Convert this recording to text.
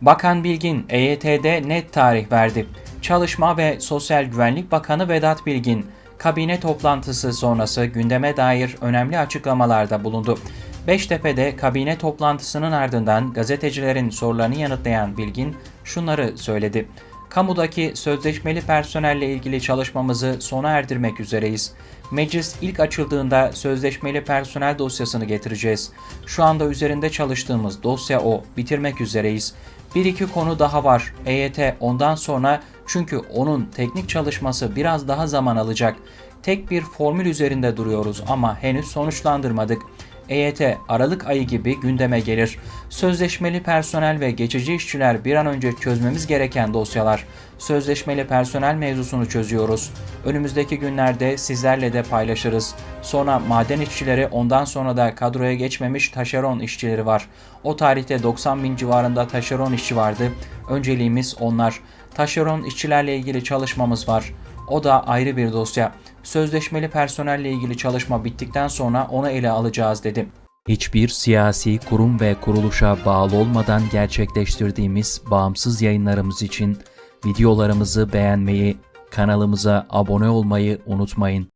Bakan Bilgin EYT'de net tarih verdi. Çalışma ve Sosyal Güvenlik Bakanı Vedat Bilgin, kabine toplantısı sonrası gündeme dair önemli açıklamalarda bulundu. Beştepe'de kabine toplantısının ardından gazetecilerin sorularını yanıtlayan Bilgin şunları söyledi. Kamudaki sözleşmeli personelle ilgili çalışmamızı sona erdirmek üzereyiz. Meclis ilk açıldığında sözleşmeli personel dosyasını getireceğiz. Şu anda üzerinde çalıştığımız dosya o. Bitirmek üzereyiz. Bir iki konu daha var. EYT ondan sonra çünkü onun teknik çalışması biraz daha zaman alacak. Tek bir formül üzerinde duruyoruz ama henüz sonuçlandırmadık. EYT Aralık ayı gibi gündeme gelir. Sözleşmeli personel ve geçici işçiler bir an önce çözmemiz gereken dosyalar. Sözleşmeli personel mevzusunu çözüyoruz. Önümüzdeki günlerde sizlerle de paylaşırız. Sonra maden işçileri ondan sonra da kadroya geçmemiş taşeron işçileri var. O tarihte 90 bin civarında taşeron işçi vardı. Önceliğimiz onlar. Taşeron işçilerle ilgili çalışmamız var. O da ayrı bir dosya. Sözleşmeli personelle ilgili çalışma bittikten sonra onu ele alacağız dedi. Hiçbir siyasi kurum ve kuruluşa bağlı olmadan gerçekleştirdiğimiz bağımsız yayınlarımız için videolarımızı beğenmeyi, kanalımıza abone olmayı unutmayın.